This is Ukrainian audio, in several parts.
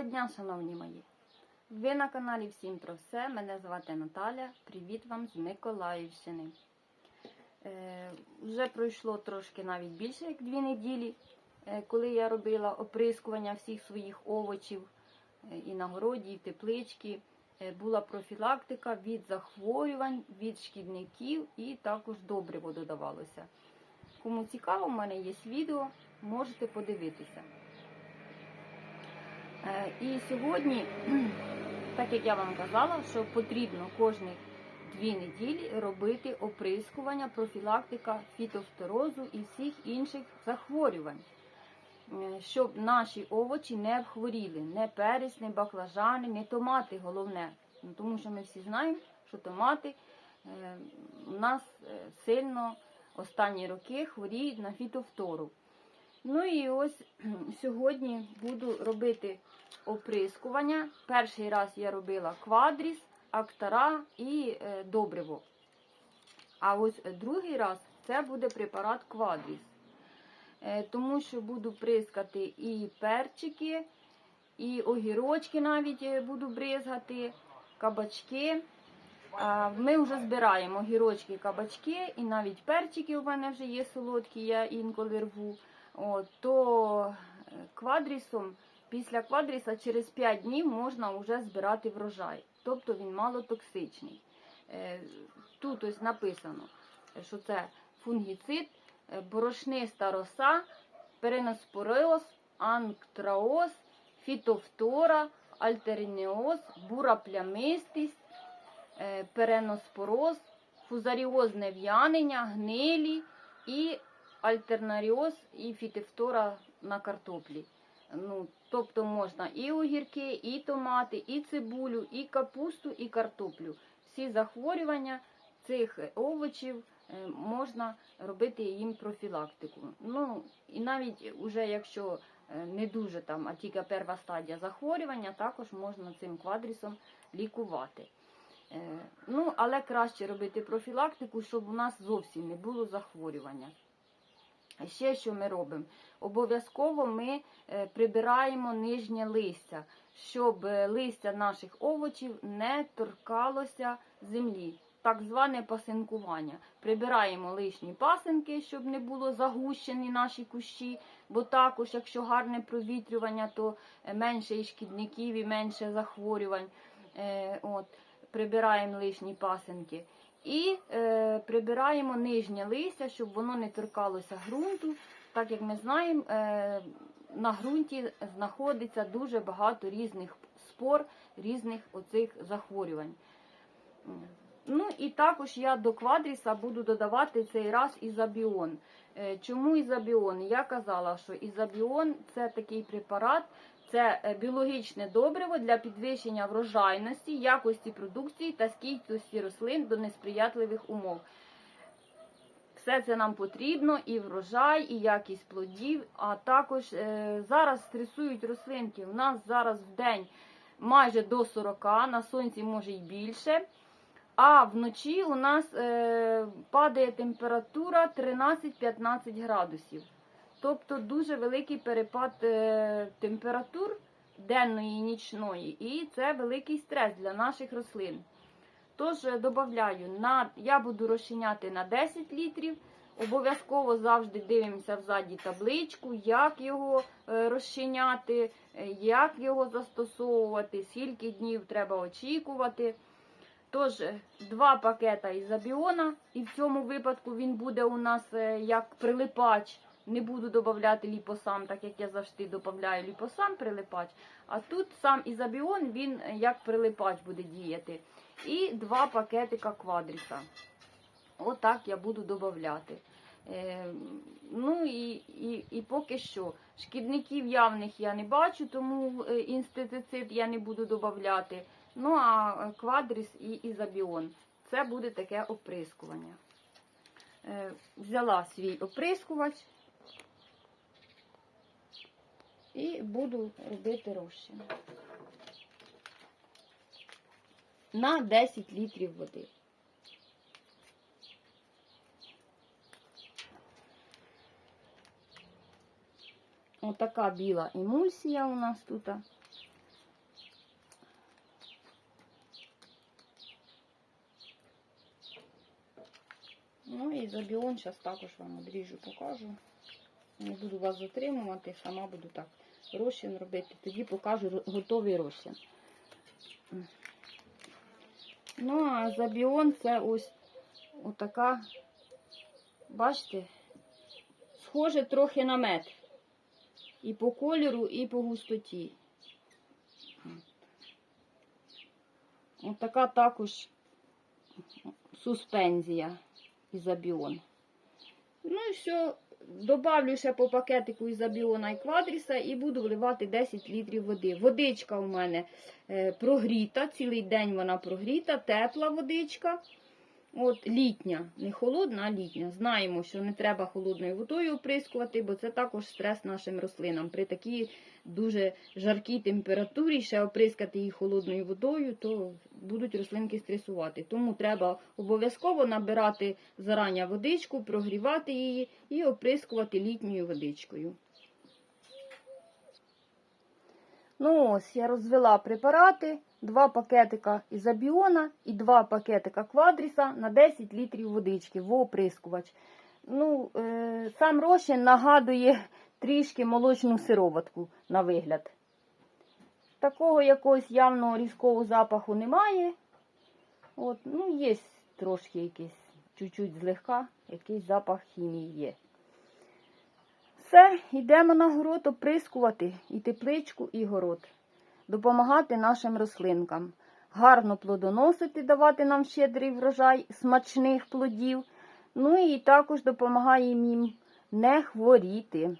Доброго дня, шановні мої! Ви на каналі Всім про все. Мене звати Наталя. Привіт вам з Миколаївщини. Е, вже пройшло трошки навіть більше як дві неділі, е, коли я робила оприскування всіх своїх овочів е, і на городі, і в тепличці. Е, була профілактика від захворювань, від шкідників і також добриво додавалося. Кому цікаво, в мене є відео, можете подивитися. Е, І сьогодні, так як я вам казала, що потрібно кожні дві неділі робити оприскування, профілактика фітофторозу і всіх інших захворювань, Е, щоб наші овочі не обхворіли, не перець, баклажани, не томати головне. Ну, Тому що ми всі знаємо, що томати е, у нас сильно останні роки хворіють на фітофтору. Ну і ось сьогодні буду робити оприскування. Перший раз я робила квадріс, актара і е, добриво. А ось другий раз це буде препарат квадріс. Е, тому що буду прискати і перчики, і огірочки навіть е, буду бризгати, кабачки. Ми вже збираємо огірочки, кабачки, і навіть перчики у мене вже є солодкі, я інколи рву. То е, квадрісом, після квадріса через 5 днів можна вже збирати врожай. Тобто він малотоксичний. Е, Тут ось написано, що це фунгіцид, е, борошниста роса, переноспороз, анктраоз, фітофтора, альтерніоз, бураплямистість, е, переноспороз, фузаріозне в'янення, гнилі і альтернаріоз і фітофтора на картоплі. Ну, тобто можна і огірки, і томати, і цибулю, і капусту, і картоплю. Всі захворювання цих овочів е, можна робити їм профілактику. Ну, і навіть уже якщо е, не дуже там, а тільки перша стадія захворювання, також можна цим квадрісом лікувати. Е, Ну, але краще робити профілактику, щоб у нас зовсім не було захворювання. Ще що ми робимо? Обов'язково ми е, прибираємо нижнє листя, щоб е, листя наших овочів не торкалося землі. Так зване пасинкування. Прибираємо лишні пасинки, щоб не було загущені наші кущі, бо також, якщо гарне провітрювання, то е, менше і шкідників, і менше захворювань. От, Прибираємо лишні пасинки. І е, прибираємо нижнє листя, щоб воно не торкалося ґрунту. Так як ми знаємо, е, на ґрунті знаходиться дуже багато різних спор, різних оцих захворювань. Ну і також я до квадріса буду додавати цей раз ізобіон. Е, Чому ізобіон? Я казала, що ізобіон це такий препарат, це е, біологічне добриво для підвищення врожайності, якості продукції та стійкості рослин до несприятливих умов. Все це нам потрібно, і врожай, і якість плодів. А також е, зараз стресують рослинки. У нас зараз в день майже до 40, на сонці може й більше. А вночі у нас е, падає температура 13-15 градусів. Тобто дуже великий перепад е, температур денної і нічної, і це великий стрес для наших рослин. Тож е, додаю, на, я буду розчиняти на 10 літрів. Обов'язково завжди дивимося взаді табличку, як його е, розчиняти, як його застосовувати, скільки днів треба очікувати. Тож, два пакета ізобіона, і в цьому випадку він буде у нас як прилипач. Не буду додавати ліпосам, так як я завжди додаю ліпосам прилипач. А тут сам ізобіон, він е, як прилипач буде діяти. І два пакетика квадріса. Отак я буду додавати. Е, ну і, і, і поки що. Шкідників явних я не бачу, тому е, інститицид я не буду додавати. Ну а квадріс і ізобіон. Це буде таке оприскування. Взяла свій оприскувач і буду робити розчин. На 10 літрів води. Отака біла емульсія у нас тут. Ну і забіон зараз також вам обріжу, покажу. Не буду вас затримувати, сама буду так розчин робити. Тоді покажу готовий розчин. Ну, а забіон це ось отака, бачите, схоже трохи на мед. І по кольору, і по густоті. Отака також суспензія ізобіон. Ну і все. Добавлю ще по пакетику ізобіона і квадріса і буду вливати 10 літрів води. Водичка у мене е, прогріта, цілий день вона прогріта, тепла водичка. От літня, не холодна, а літня. Знаємо, що не треба холодною водою оприскувати, бо це також стрес нашим рослинам. При такій дуже жаркій температурі ще оприскати її холодною водою, то будуть рослинки стресувати. Тому треба обов'язково набирати зарання водичку, прогрівати її і оприскувати літньою водичкою. Ну ось, я розвела препарати, два пакетика ізобіона і два пакетика квадріса на 10 літрів водички в оприскувач. Ну, е, сам розчин нагадує трішки молочну сироватку на вигляд. Такого якогось явного різкого запаху немає. От, ну, є трошки якийсь, чуть-чуть злегка, якийсь запах хімії є. Все, йдемо на город оприскувати і тепличку, і город. Допомагати нашим рослинкам. Гарно плодоносити, давати нам щедрий врожай смачних плодів. Ну і також допомагає їм не хворіти.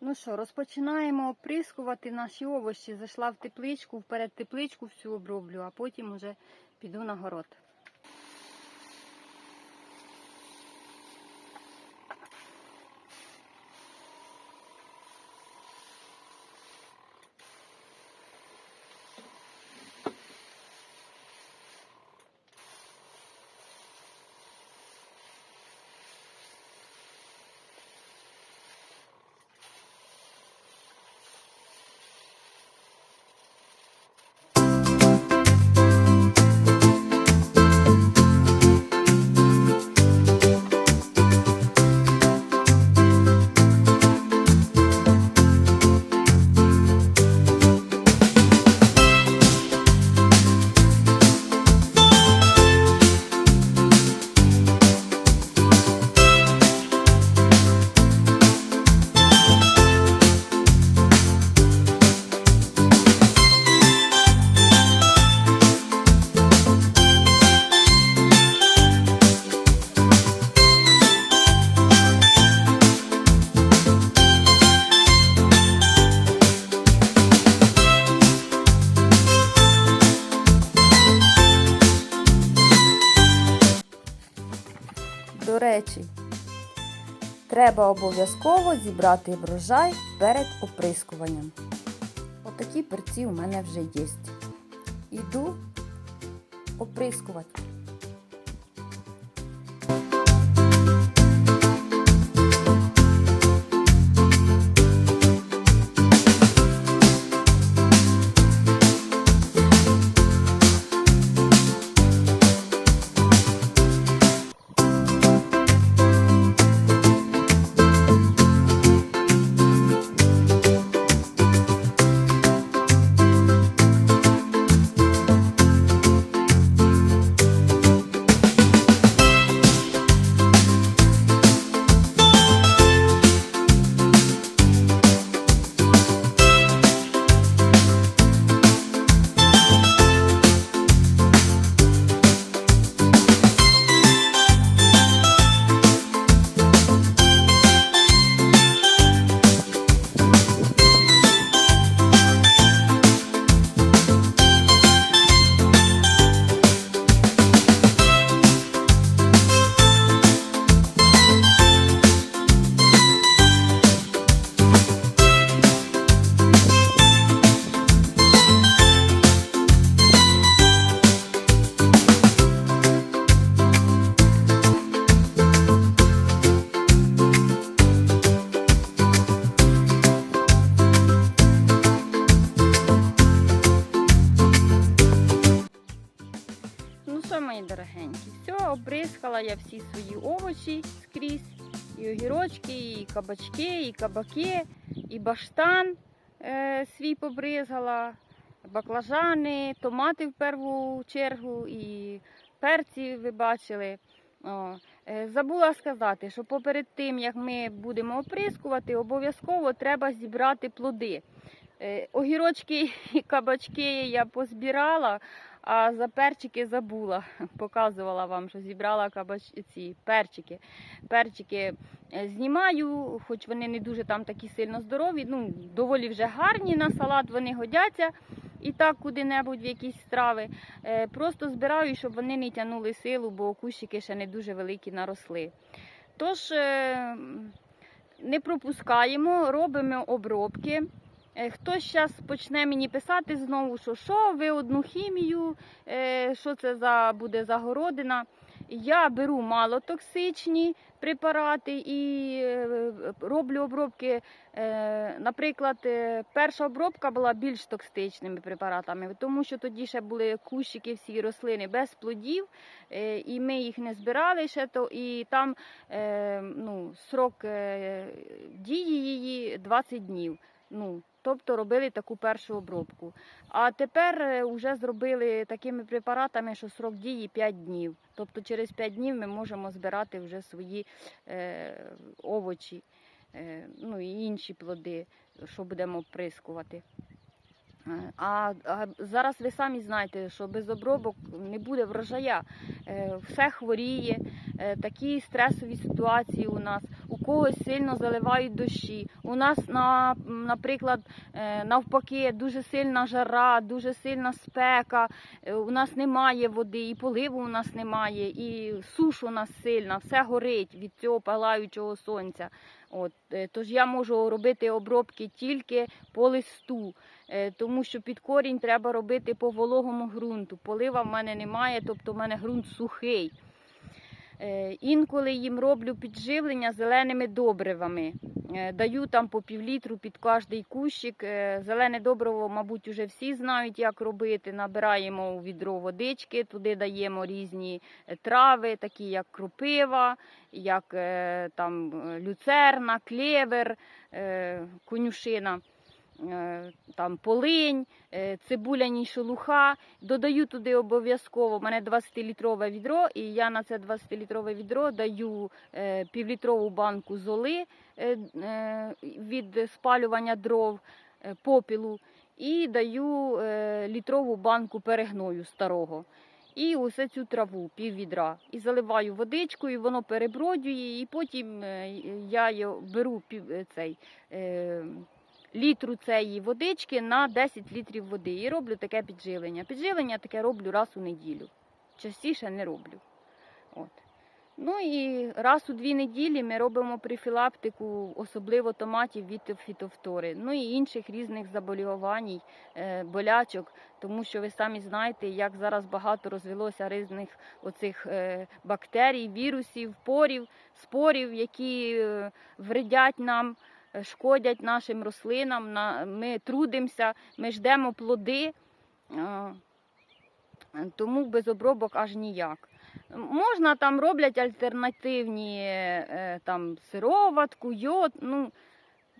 Ну що, розпочинаємо оприскувати наші овочі. Зайшла в тепличку, вперед тепличку всю оброблю, а потім уже піду на город. Треба обов'язково зібрати врожай перед оприскуванням. Отакі перці у мене вже є. Іду оприскувати. Обрискала я всі свої овочі скрізь. І огірочки, і кабачки, і кабаки, і баштан е, свій побризгала, баклажани, томати в першу чергу, і перці ви бачили. О, е, забула сказати, що поперед тим, як ми будемо оприскувати, обов'язково треба зібрати плоди. Е, Огірочки і кабачки я позбирала, а за перчики забула. Показувала вам, що зібрала кабач... ці перчики. Перчики е, знімаю, хоч вони не дуже там такі сильно здорові. Ну, доволі вже гарні на салат, вони годяться і так куди-небудь в якісь страви. Е, Просто збираю, щоб вони не тягнули силу, бо кущики ще не дуже великі наросли. Тож е, не пропускаємо, робимо обробки. Е, Хтось зараз почне мені писати знову, що що ви одну хімію, е, що це за буде загородина. Я беру малотоксичні препарати і е, роблю обробки. Наприклад, перша обробка була більш токсичними препаратами, тому що тоді ще були кущики, всі рослини без плодів, і ми їх не збирали ще то, і там ну, срок дії її 20 днів. Ну, тобто робили таку першу обробку. А тепер вже зробили такими препаратами, що срок дії 5 днів. Тобто через 5 днів ми можемо збирати вже свої е, овочі, е, ну і інші плоди, що будемо оприскувати. А, а зараз ви самі знаєте, що без обробок не буде врожая. Е, Все хворіє, е, такі стресові ситуації у нас. У когось сильно заливають дощі. У нас, на, наприклад, е, навпаки, дуже сильна жара, дуже сильна спека. У нас немає води, і поливу у нас немає, і суш у нас сильна, все горить від цього палаючого сонця. От, тож я можу робити обробки тільки по листу. Е, тому що під корінь треба робити по вологому ґрунту. Полива в мене немає, тобто в мене ґрунт сухий. Е, Інколи їм роблю підживлення зеленими добривами. Е, Даю там по півлітру під кожний кущик. Зелене добриво, мабуть, вже всі знають, як робити. Набираємо у відро водички, туди даємо різні трави, такі як кропива, як там люцерна, клевер, конюшина там полинь, е, цибуляні шелуха. Додаю туди обов'язково. У мене 20-літрове відро, і я на це 20-літрове відро даю е, півлітрову банку золи е, е, від спалювання дров, е, попілу, і даю е, літрову банку перегною старого. І усе цю траву, пів відра. І заливаю водичкою, воно перебродює, і потім е, я беру пів, е, цей, е, літру цієї водички на 10 літрів води. І роблю таке підживлення. Підживлення таке роблю раз у неділю. Частіше не роблю. От. Ну і раз у дві неділі ми робимо профілактику, особливо томатів від фітофтори, ну і інших різних заболівань, е, болячок, тому що ви самі знаєте, як зараз багато розвелося різних оцих е, бактерій, вірусів, порів, спорів, які е, вредять нам, шкодять нашим рослинам. На- Ми трудимося, ми ждемо плоди, е, тому без обробок аж ніяк. Можна там роблять альтернативні е, там сироватку, йод. Ну,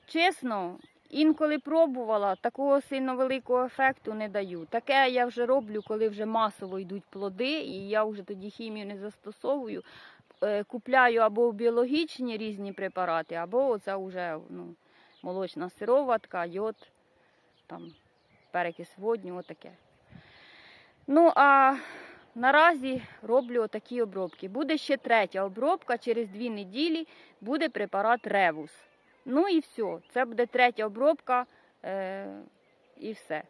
чесно, інколи пробувала, такого сильно великого ефекту не даю. Таке я вже роблю, коли вже масово йдуть плоди, і я вже тоді хімію не застосовую. Е, Купляю або біологічні різні препарати, або оце вже ну, молочна сироватка, йод, там, перекис водню, отаке. Ну, а Наразі роблю такі обробки. Буде ще третя обробка, через дві неділі буде препарат Ревус. Ну і все. Це буде третя обробка е- і все.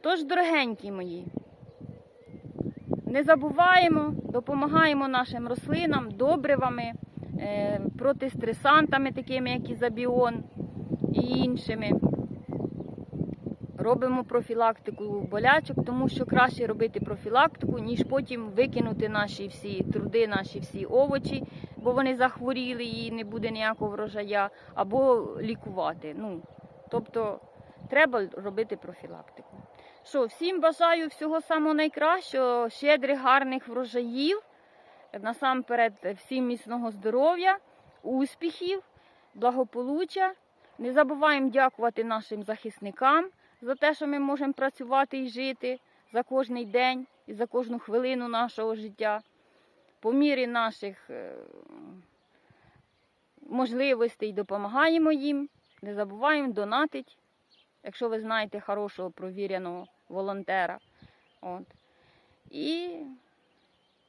Тож, дорогенькі мої, не забуваємо, допомагаємо нашим рослинам добривами, е- протистресантами, такими як ізобіон і іншими. Робимо профілактику болячок, тому що краще робити профілактику, ніж потім викинути наші всі труди, наші всі овочі, бо вони захворіли і не буде ніякого врожая, або лікувати. Ну, тобто треба робити профілактику. Що, всім бажаю всього самого найкращого, щедрих, гарних врожаїв. насамперед всім міцного здоров'я, успіхів, благополуччя. Не забуваємо дякувати нашим захисникам за те, що ми можемо працювати і жити за кожний день і за кожну хвилину нашого життя. По мірі наших е, можливостей допомагаємо їм. Не забуваємо донатити, якщо ви знаєте хорошого провіреного волонтера. От. І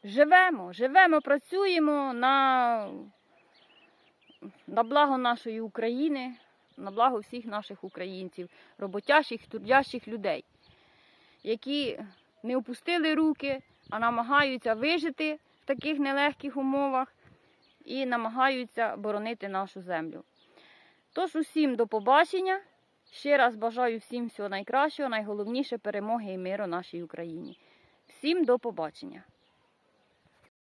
живемо, живемо, працюємо на, на благо нашої України, на благо всіх наших українців, роботящих, трудящих людей, які не опустили руки, а намагаються вижити в таких нелегких умовах і намагаються боронити нашу землю. Тож усім до побачення. Ще раз бажаю всім всього найкращого, найголовніше перемоги і миру нашій Україні. Всім до побачення!